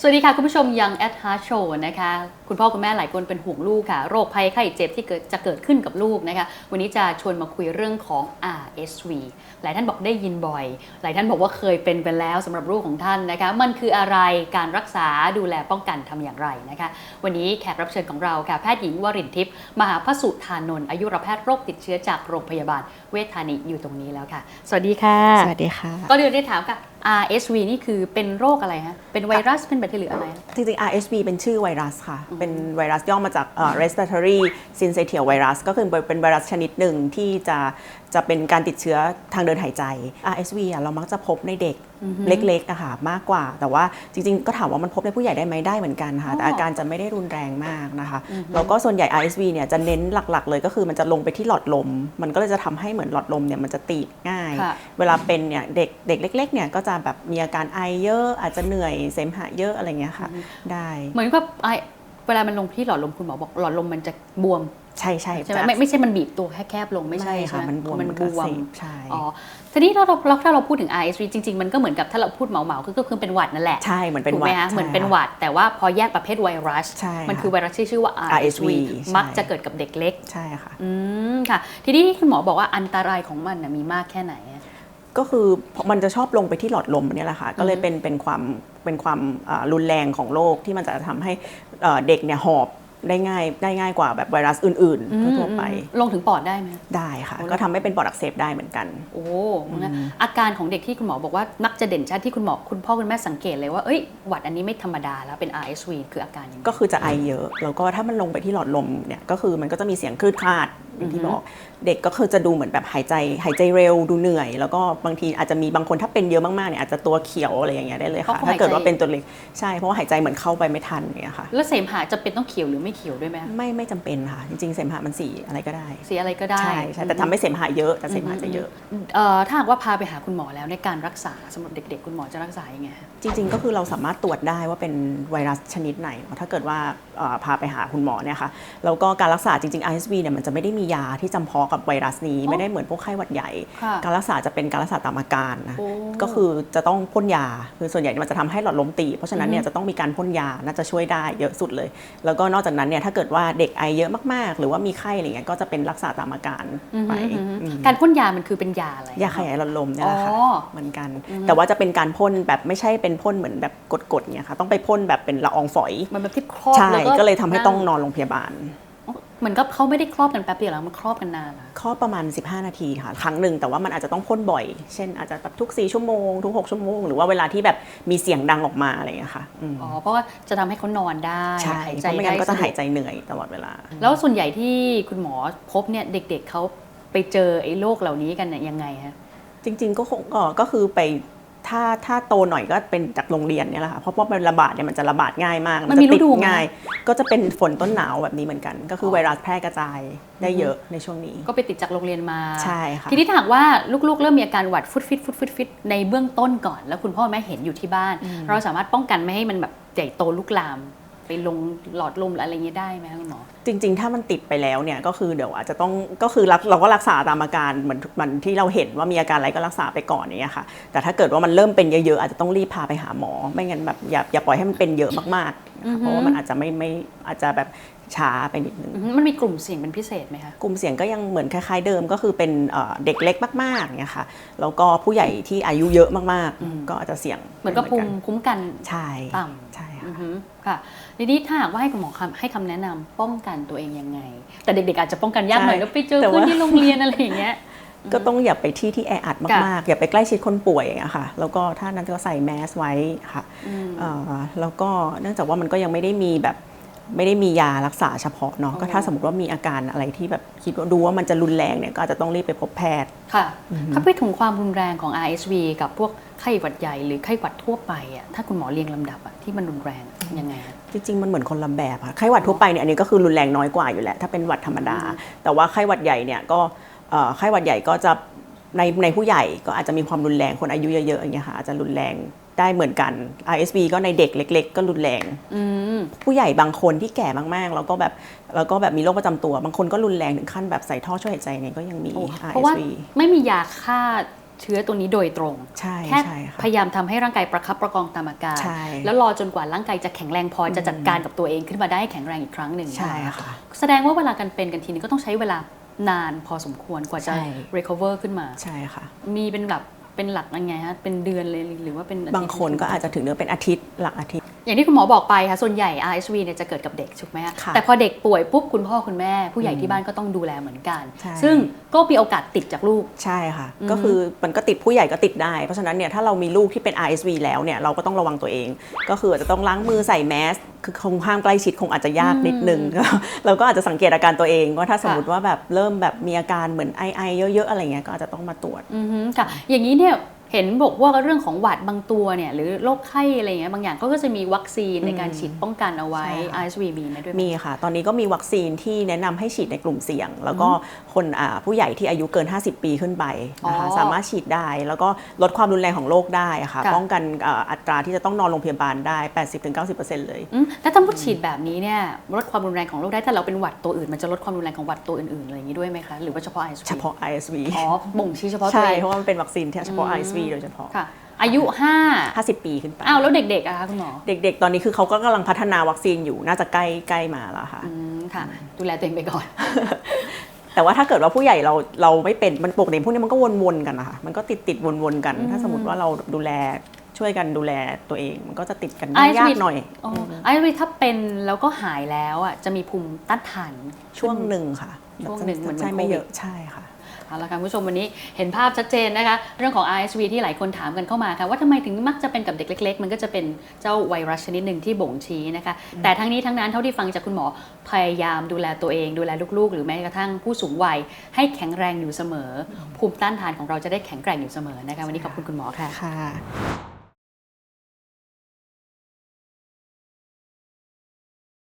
สวัสดีค่ะ คุณผู้ชมยังแอดฮาร์โชว์นะคะ คุณพ่อคุณแม่หลายคนเป็นห่วงลูกค่ะ โรคภัยไข้เจ็บที่เกิดจะเกิดขึ้นกับลูกนะคะ วันนี้จะชวนมาคุยเรื่องของ RSV หลายท่านบอกได้ยินบ่อย หลายท่านบอกว่าเคยเป็นไปแล้วสำหรับลูกของท่านนะคะ มันคืออะไรการรักษาดูแลป้องกันทำอย่างไรนะคะ วันนี้แขกรับเชิญของเราค่ะแพทย์หญิงวรินทิพย์มหาพสุธานนท์อายุรแพทย์โรคติดเชื้อจากโรงพยาบาลเวชธานีอยู่ตรงนี้แล้วค่ะ สวัสดีค่ะ สวัสดีค่ะ ก็เดี๋ยวได้ถามค่ะ RSV นี่คือเป็นโรคอะไรฮะ เป็นไวรัส เป็นแบคทีเรียอะไร จริงๆ RSV เป็นชื่อไวรัสค่ะ เป็นไวรัสย่อมาจากเอ่อ respiratory syncytial virus ก็คือเป็นไวรัสชนิดหนึ่งที่จะจะเป็นการติดเชื้อทางเดินหายใจ RSV อะเรามักจะพบในเด็กเล็กๆอะค่ะมากกว่า แต่ว่าจริงๆ ก็ถามว่ามันพบในผู้ใหญ่ได้ไหมได้เหมือนกันค่ะ แต่อาการจะไม่ได้รุนแรงมากนะคะ แล้วก็ส่วนใหญ่ RSV เนี่ยจะเน้นหลักๆ เลยก็คือมันจะลงไปที่หลอดลม มันก็เลยจะทำให้เหมือนหลอดลมเนี่ยมันจะตีบง่ายค่ะเวลาเป็นเนี่ยเด็กเด็กเล็กๆเนี่ยก็จะแบบมีอาการไอเยอะอาจจะเหนื่อยเสมหะเยอะอะไรเงี้ยค่ะได้ เหมือนกับไอเวลามันลงที่หลอดลมคุณหมอบอกหลอดลมมันจะบวม ใช่ใช่ใช่ไหมจะไม่ไม่ใช่มันบีบตัวแค่แคบลงไม่ใช่ค่ะใช่ไหมันบวมมันมันบก็วมเสพใช่อ๋อทีนี้ถ้าเราเราถ้าเราพูดถึง RSV จริง ๆ มันก็เหมือนกับถ้าเราพูดเหมาๆก็คือเป็นหวัดนั่นแหละใช่เหมือนเป็นถูกหวัไหมดคะใช่เหมือนเป็นหวัด แต่ว่าพอแยกประเภทไวรัสใช่มันค่ะคือไวรัสที่ชื่อว่า RSV RSV ใช่มักจะเกิดกับเด็กเล็กใช่ค่ะอืมค่ะ ทีนี้คุณหมอบอกว่าอันตรายของมันนะมีมากแค่ไหนอะก็คือมันจะชอบลงไปที่หลอดลมเนี่ยแหละค่ะก็เลยเป็นเป็นความเป็นความอ่ารุนแรงของโรคที่มันจะทำให้เอ่อเด็กเนี่ยหอบ ได้ง่ายได้ง่ายกว่าแบบไวรัสอื่นๆทั่วๆไป ลงถึงปอดได้ไหมได้ค่ะโอ้ก็ทำให้เป็นปอดอักเสบได้เหมือนกัน โอ้นะอาการของเด็กที่คุณหมอบอกว่ามักจะเด่นชัดที่คุณหมอคุณพ่อคุณแม่สังเกตเลยว่าเอ้ยหวัดอันนี้ไม่ธรรมดาแล้วเป็น RSV คืออาการยังไงก็คือจะไอเยอะ แล้วก็ถ้ามันลงไปที่หลอดลมเนี่ยก็คือมันก็จะมีเสียงคลืดคลาดอย่างที่บอกเด็กก็คือจะดูเหมือนแบบหายใจหายใจเร็วดูเหนื่อย แล้วก็บางทีอาจจะมีบางคนถ้าเป็นเยอะมากๆเนี่ยอาจจะตัวเขียวอะไรอย่างเงี้ยได้เลยเพราะค่ะเขาถ้าเกิดหายใจว่าเป็นตัวเล็กใช่เพราะว่าหายใจเหมือนเข้าไปไม่ทันอย่างเงี้ยค่ะแล้วเสมหะจะเป็นต้องเขียวหรือไม่เขียวด้วยไหมคะไม่ไม่จำเป็นค่ะจริงๆเสมหะมันสีอะไรก็ได้สีอะไรก็ได้ใช่ใช่แต่ทำให้เสมหะเยอะแต่เสมหะจะเยอะเอ่อถ้าหากว่าพาไปหาคุณหมอแล้วในการรักษาสำหรับเด็ก ๆ คุณหมอจะรักษายังไงคะจริง ๆ ก็คือเราสามารถตรวจได้ว่าเป็นไวรัสชนิดไหน ถ้าเกิดว่าเอ่อพาไปหาคุณหมอเนี่ยค่ะแล้วก็การรักษาจริงๆ RSV เนี่ยมันจะไม่ได้มียาที่จำเพาะกับไวรัสนี้ไม่ได้เหมือนพวกไข้หวัดใหญ่ค่ะการรักษาจะเป็นการรักษาตามอาการนะโอ้ก็คือจะต้องพ่นยาคือส่วนใหญ่มันจะทำให้หลอดลมตีบเพราะฉะนั้นเนี่ยจะต้องมีการพ่นยาน่าจะช่วยได้เยอะสุดเลย แล้วก็นอกจากนั้นเนี่ยถ้าเกิดว่าเด็กไอเยอะมากๆ หรือว่ามีไข้อะไรเงี้ยก็จะเป็นรักษาตามอาการไปอืมอืมการพ่นยามันคือเป็นยาอะไรยาขยายหลอดลมเนี่ยแหละค่ะอ๋อเหมือนกัน แต่ว่าจะเป็นการพ่นแบบไม่ใช่เป็นพ่นเหมือนแบบกดๆเนี่ยค่ะต้องไปพ่นแบบเป็นละอองฝอยมันแบบที่ครอบใช่แล้วก็เลยทำให้ต้องนอนโรงพยาบาลเห มือนกับเขาไม่ได้ครอบกันแป๊บเดียวแล้วมันครอบกันนานอะข้อประมาณ 15 นาทีค่ะ ครั้งหนึ่งแต่ว่ามันอาจจะต้องพ่นบ่อย เช่นอาจจะแบบทุก 4 ชั่วโมง ทุก 6 ชั่วโมง หรือว่าเวลาที่แบบมีเสียงดังออกมาอะไรอย่างเงี้ยค่ะอืมอ๋อเพราะว่าจะทำให้เขานอนได้ใช่หายเพใจราะไม่ได้งั้นก็จะสะดวหายใจเหนื่อยตลอดเวลา แล้วส่วนใหญ่ที่คุณหมอพบเนี่ยเด็กๆเขาไปเจอไอ้โรคเหล่านี้กันเนี่ยยังไงฮะ จริงๆก็คงก็ก็คือไป ถ้าถ้าโตหน่อยก็เป็นจากโรงเรียนเนี่ยแหละค่ะเพราะว่ามันระบาดเนี่ยมันจะระบาดง่ายมากมันมีจะติดฤดูไหมง่าย ก็จะเป็นฝนต้นหนาวแบบนี้เหมือนกัน ก็คือไวรัสแพร่กระจายได้เยอะในช่วงนี้ ก็ไปติดจากโรงเรียนมาใช่ค่ะทีนี้ถ้าหากว่าลูกๆ เริ่มมีอาการหวัดฟุดฟิตฟุดฟิตฟิตในเบื้องต้นก่อน แล้วคุณพ่อแม่เห็นอยู่ที่บ้าน เราสามารถป้องกันไม่ให้มันแบบใหญ่โตลุกลาม ไปลงหลอดลมหรืออะไรเงี้ยได้ไหมคะคุณหมอ จริง ๆ ถ้ามันติดไปแล้วเนี่ยก็คือเดี๋ยวอาจจะต้องก็คือรักเราก็รักษาตามอาการเหมือนเหมือนที่เราเห็นว่ามีอาการอะไรก็รักษาไปก่อนอย่างเงี้ยค่ะ แต่ถ้าเกิดว่ามันเริ่มเป็นเยอะๆ อาจจะต้องรีบพาไปหาหมอ ไม่งั้นแบบอย่าอย่าปล่อยให้มันเป็นเยอะมากๆนะคะเพราะว่ามันอาจจะไม่ไม่อาจจะแบบช้าไปนิดนึงอือฮึมันมีกลุ่มเสี่ยงเป็นพิเศษไหมคะ กลุ่มเสี่ยงก็ยังเหมือนคล้ายๆเดิมก็คือเป็นเอ่อเด็กเล็กมากๆเนี่ยค่ะ แล้วก็ผู้ใหญ่ที่อายุเยอะมากๆ ก็อาจจะเสี่ยง เหมือนกับภูมิคุ้มกันใช่ต่ำใช่ค่ะ อือฮึค่ะทีนี้ถ้าหากว่าให้คุณหมอคำให้คำแนะนำป้องกันตัวเองยังไง แต่เด็กๆอาจจะป้องกันยากหน่อยใช่ก็ไปเจอแต่เพื่อนว่า ที่โรงเรียนอะไรอย่างเงี้ย ก็ต้องอย่าไปที่ที่แออัดค่ะ มากๆ อย่าไปใกล้ชิดคนป่วยอย่างเงี้ยค่ะ แล้วก็ถ้านั้นก็ใส่แมสไว้ค่ะเอ่อแล้วก็เนื่องจากว่ามันก็ยังไม่ได้มีแบบ ไม่ได้มียารักษาเฉพาะเนาะอ๋อก็ถ้าสมมติว่ามีอาการอะไรที่แบบคิดว่าดูว่ามันจะรุนแรงเนี่ยก็อาจจะต้องรีบไปพบแพทย์ค่ะถ้าพูดถึงความรุนแรงของ RSV กับพวกไข้หวัดใหญ่หรือไข้หวัดทั่วไปอะถ้าคุณหมอเรียงลำดับอะที่มันรุนแรงยังไงอะจริงๆมันเหมือนคนละแบบค่ะไข้หวัดทั่วไปเนี่ยอันนี้ก็คือรุนแรงน้อยกว่าอยู่แหละถ้าเป็นหวัดธรรมดา แต่ว่าไข้หวัดใหญ่เนี่ยก็เอ่อไข้หวัดใหญ่ก็จะในในผู้ใหญ่ก็อาจจะมีความรุนแรงคนอายุเยอะๆอย่างเงี้ยค่ะอาจจะรุนแรง ได้เหมือนกัน RSV ก็ในเด็กเล็ก ๆ ก็รุนแรงอืมผู้ใหญ่บางคนที่แก่มากๆ แล้วก็แบบแล้วก็แบบมีโรคประจำตัว บางคนก็รุนแรงถึงขั้นแบบใส่ท่อช่วยหายใจเนี่ยก็ยังมีโอ้เพราะว่า RSV ไม่มียาฆ่าเชื้อตัวนี้โดยตรงใช่แค่ใช่ค่ะพยายามทำให้ร่างกายประคับประคองตามอาการใช่แล้วรอจนกว่าร่างกายจะแข็งแรงพอจะจัดการกับตัวเองขึ้นมาได้ให้แข็งแรงอีกครั้งหนึ่งใช่ค่ะแสดงว่าเวลากันเป็นกันทีนึงก็ต้องใช้เวลานานพอสมควรกว่าจะใช่ recover ขึ้นมา ใช่ค่ะ มีเป็นแบบ เป็นหลักยังไงฮะเป็นเดือนเลยหรือว่าเป็นบางคนก็อาจจะถึงเนื้อเป็นอาทิตย์หลักอาทิตย์ อย่างที่คุณหมอบอกไปค่ะ ส่วนใหญ่ RSV เนี่ยจะเกิดกับเด็กถูกไหมฮะค่ะแต่พอเด็กป่วยปุ๊บคุณพ่อคุณแม่ ผู้ใหญ่ที่บ้านก็ต้องดูแลเหมือนกันใช่ซึ่งก็มีโอกาสติดจากลูก ใช่ค่ะอือฮึก็คือมันก็ติดผู้ใหญ่ก็ติดได้ เพราะฉะนั้นเนี่ยถ้าเรามีลูกที่เป็น RSV แล้วเนี่ยเราก็ต้องระวังตัวเอง ก็คืออาจจะต้องล้างมือใส่แมสคือคงห้ามใกล้ชิดคงอาจจะยากนิดนึงเราก็อาจจะสังเกตอาการตัวเองว่าถ้าสมมติว่าแบบเริ่มแบบมีอาการเหมือนไอไอเยอะๆอะไรเงี้ยก็อาจจะต้องมาตรวจอือฮึค่ะอย่างนี้เนี่ย เห็นบอกว่าเรื่องของหวัดบางตัวเนี่ยหรือโรคไข้อะไรเงี้ยบางอย่างก็จะมีวัคซีนในการฉีดป้องกันเอาไว้ใช่ค่ะ RSV มีไหมด้วยไหมีค่ะ ตอนนี้ก็มีวัคซีนที่แนะนำให้ฉีดในกลุ่มเสี่ยง แล้วก็คนอ่าผู้ใหญ่ที่อายุเกิน 50 ปีขึ้นไปนะคะอ๋อสามารถฉีดได้ แล้วก็ลดความรุนแรงของโรคได้ค่ะค่ะป้องกันอ่าอัตราที่จะต้องนอนโรงพยาบาลได้ 80-90%เลยอืมแล้วถ้าพูดฉีดแบบนี้เนี่ยลดความรุนแรงของโรคได้ถ้าเราเป็นหวัดตัวอื่นมันจะลดความรุนแรงของหวัดตัวอื่นๆอะไรอย่างนี้ด้วยไหมคะหรือว่าเฉพาะ RSV เฉพาะ ISV อ๋อบ่งชี้เฉพาะตัวใช่เองเพราะว่ามันเป็นวัคซีนที่เฉพาะอืม ISV โดยเฉพาะ ค่ะอายุ 5 50 ปีขึ้นไป อ้าวแล้วเด็กๆอะคะคุณหมอเด็กๆ ตอนนี้คือเขาก็กำลังพัฒนาวัคซีนอยู่น่าจะใกล้ใกล้มาแล้วค่ะ อืมค่ะ ดูแลตัวเองไปก่อน แต่ว่าถ้าเกิดว่าผู้ใหญ่เราเราไม่เป็นมันปกติพวกนี้มันก็วนๆกันนะคะมันก็ติดติดๆวนๆกัน ถ้าสมมติว่าเราดูแลช่วยกันดูแลตัวเอง มันก็จะติดกันได้ ISV ยากหน่อย อ๋อไอ้เวถ้าเป็นแล้วก็หายแล้วอะจะมีภูมิต้านทานช่วงหนึ่งค่ะ ช่วงหนึ่งเหมือนใช่เหมือนไม่โควิดเยอะใช่ค่ะเอาละค่ะคุณผู้ชมวันนี้เห็นภาพชัดเจนนะคะ เรื่องของ RSV ที่หลายคนถามกันเข้ามาค่ะว่าทำไมถึงมักจะเป็นกับเด็กเล็ก ๆ มันก็จะเป็นเจ้าไวรัสชนิดหนึ่งที่บ่งชี้นะคะ แต่ทั้งนี้ทั้งนั้นเท่าที่ฟังจากคุณหมอพยายามดูแลตัวเอง ดูแลลูกๆ หรือแม้กระทั่งผู้สูงวัย ให้แข็งแรงอยู่เสมอ ภูมิต้านทานของเราจะได้แข็งแกร่งอยู่เสมอนะคะวันนี้ขอบคุณคุณหมอค่ะค่ะ